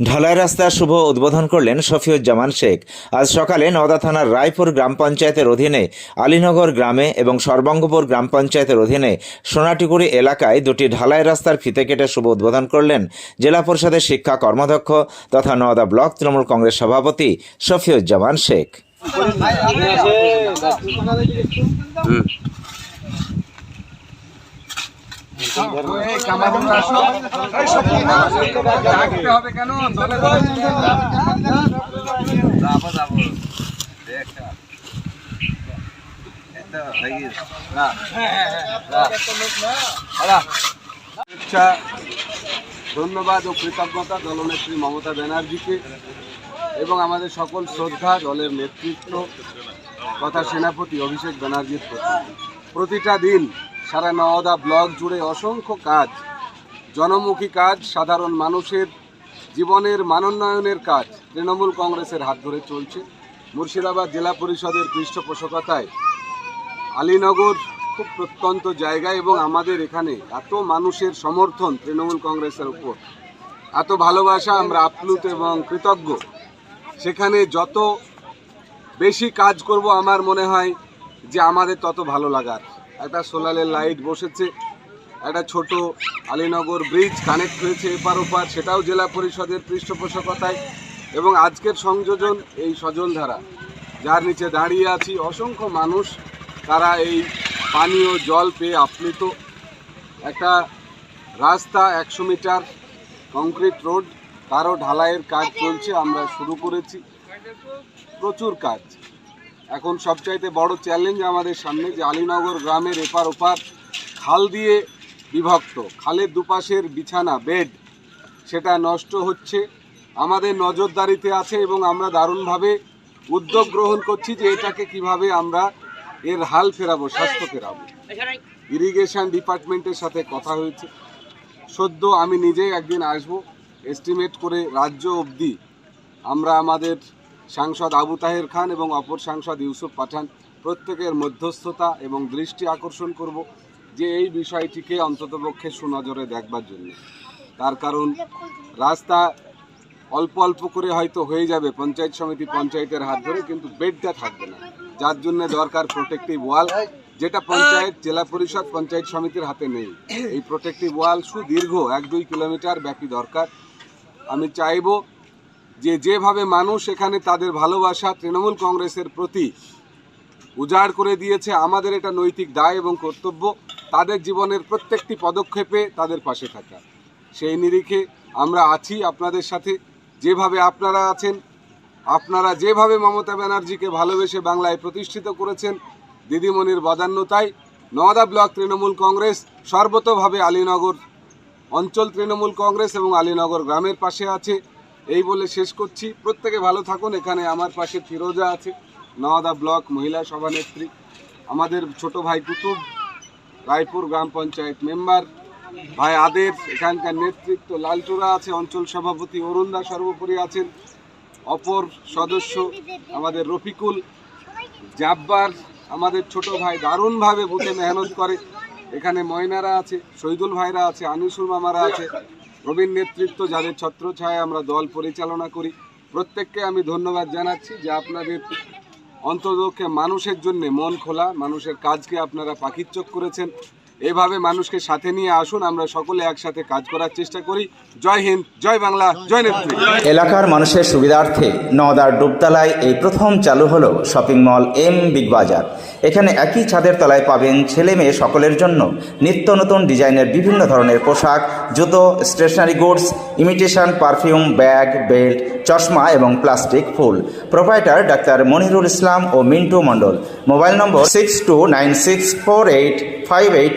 ঢালাই রাস্তার শুভ উদ্বোধন করলেন শফিউজ্জামান শেখ। আজ সকালে নওদা থানার রায়পুর গ্রাম পঞ্চায়েতের অধীনে আলীনগর গ্রামে এবং সর্বঙ্গপুর গ্রাম পঞ্চায়েতের অধীনে সোনাটিকুড়ি এলাকায় দুটি ঢালাই রাস্তার ফিতে কেটে শুভ উদ্বোধন করলেন জেলা পরিষদের শিক্ষা কর্মাধ্যক্ষ তথা নওদা ব্লক তৃণমূল কংগ্রেস সভাপতি শফিউজ্জামান শেখ। ধন্যবাদ ও কৃতজ্ঞতা দলনেত্রী মমতা ব্যানার্জিকে এবং আমাদের সকল শ্রদ্ধা দলের নেতৃত্ব তথা সেনাপতি অভিষেক ব্যানার্জির প্রতি। প্রতিটা দিন সারা নওদা ব্লক জুড়ে অসংখ্য কাজ, জনমুখী কাজ, সাধারণ মানুষের জীবনের মানোন্নয়নের কাজ তৃণমূল কংগ্রেসের হাত ধরে চলছে। মুর্শিদাবাদ জেলা পরিষদের পৃষ্ঠপোষকতায় আলীনগর খুব প্রত্যন্ত জায়গা এবং আমাদের এখানে এত মানুষের সমর্থন তৃণমূল কংগ্রেসের উপর। এত ভালোবাসা আমরা আপ্লুত এবং কৃতজ্ঞ। সেখানে যত বেশি কাজ করব আমার মনে হয় যে আমাদের তত ভালো লাগার। একটা সোলারের লাইট বসেছে, একটা ছোট আলীনগর ব্রিজ কানেক্ট হয়েছে এপার ওপার, সেটাও জেলা পরিষদের পৃষ্ঠপোষকতায়। এবং আজকের সংযোজন এই সজলধারা যার নিচে দাঁড়িয়ে আছি, অসংখ্য মানুষ তারা এই পানীয় জল পেয়ে আপ্লুত। একটা রাস্তা একশো মিটার কংক্রিট রোড তারও ঢালাইয়ের কাজ চলছে, আমরা শুরু করেছি। প্রচুর কাজ। এখন সবচাইতে বড় চ্যালেঞ্জ আমাদের সামনে যে আলীনগর গ্রামের এপার ওপার খাল দিয়ে বিভক্ত। খালের দুপাশের বিছানা বেড সেটা নষ্ট হচ্ছে। আমাদের নজরদারিতে আছে এবং আমরা দারুণভাবে উদ্যোগ গ্রহণ করছি যে এটাকে কীভাবে আমরা এর হাল ফেরাবো, স্বাস্থ্য ফেরাবো। ইরিগেশন ডিপার্টমেন্টের সাথে কথা হয়েছে। সদ্য আমি নিজেই একদিন আসব এস্টিমেট করে রাজ্য অবধি আমরা আমাদের সাংসদ আবু তাহের খান এবং অপর সাংসদ ইউসুফ পাঠান প্রত্যেকের মধ্যস্থতা এবং দৃষ্টি আকর্ষণ করব যে এই বিষয়টিকে অন্ততপক্ষে সুনজরে দেখবার জন্য। তার কারণ, রাস্তা অল্প অল্প করে হয়তো হয়ে যাবে পঞ্চায়েত সমিতি পঞ্চায়েতের হাত ধরে, কিন্তু বেডটা থাকবে না। যার জন্য দরকার প্রোটেক্টিভ ওয়াল যেটা পঞ্চায়েত, জেলা পরিষদ, পঞ্চায়েত সমিতির হাতে নেই। এই প্রোটেক্টিভ ওয়াল সুদীর্ঘ এক দুই কিলোমিটার ব্যাপী দরকার। আমি চাইব যে যেভাবে মানুষ এখানে তাদের ভালোবাসা তৃণমূল কংগ্রেসের প্রতি উজাড় করে দিয়েছে, আমাদের এটা নৈতিক দায় এবং কর্তব্য। তাদের জীবনের প্রত্যেকটি পদক্ষেপে তাদের পাশে থাকা। সেই নিরিখে আমরা আছি আপনাদের সাথে। যেভাবে আপনারা আছেন, আপনারা যেভাবে মমতা ব্যানার্জিকে ভালোবেসে বাংলায় প্রতিষ্ঠিত করেছেন, দিদিমণির বদান্যতায় নওদা ব্লক তৃণমূল কংগ্রেস, সর্বতভাবে আলীনগর অঞ্চল তৃণমূল কংগ্রেস এবং আলীনগর গ্রামের পাশে আছে। এই বলে শেষ করছি। প্রত্যেকে ভালো থাকুন। এখানে আমার পাশে ফিরোজা আছে নওদা ব্লক মহিলা সভানেত্রী। আমাদের ছোট ভাই কুতুব, রায়পুর গ্রাম পঞ্চায়েত মেম্বার, ভাই আদেব, এখানকার নেতৃত্ব লালটুরা আছে, অঞ্চল সভাপতি অরুণদা সর্বোপরি আছেন। অপর সদস্য আমাদের রফিকুল জাব্বার, আমাদের ছোট ভাই দারুণভাবে বুথে মেহনত করে। এখানে ময়নারা আছে, শহীদুল ভাইরা আছে, আনিসুর মামারা আছে প্রবীণ নেতৃত্ব, যাদের ছত্রছায়ায় আমরা দল পরিচালনা করি, প্রত্যেককে আমি ধন্যবাদ জানাচ্ছি যে আপনাদের অন্তর্দক্ষে মানুষের জন্য মন খোলা, মানুষের কাজকে আপনারা পাখির চোখ করেছেন। এভাবে মানুষকে সাথে নিয়ে আসুন, আমরা সকলে একসাথে কাজ করার চেষ্টা করি। জয় হিন্দ, জয় বাংলা, জয় নেত্রী। এলাকার মানুষের সুবিধার্থে নওদার ডুবতলায় এই প্রথম চালু হলো শপিং মল এম বিগ বাজার। এখানে একই ছাদের তলায় পাবেন ছেলে মেয়ে সকলের জন্য নিত্য নতুন ডিজাইনের বিভিন্ন ধরনের পোশাক, জুতো stationery goods imitation perfume bag belt চশমা এবং প্লাস্টিক ফুল। প্রোপাইটার ডাক্তার মনিরুল ইসলাম ও Mintu Mondal. Mobile number six two nine six four eight five eight